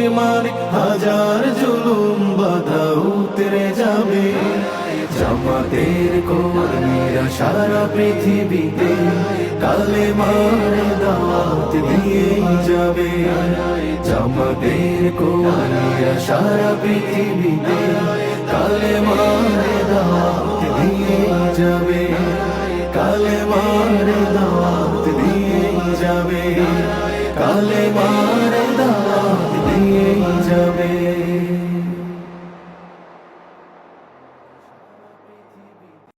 নবীর হাজার জুলুম বাধা যাবে। জামাতের কর্মীরা সারা পৃথিবীতে কালে মার দাওয়াত দিয়ে যাবে। জামাতের কর্মীরা সারা পৃথিবীতে কালে মার দাওয়াত দিয়ে যাবে। কালে মার দাওয়াত দিয়ে যাবে। কালে মার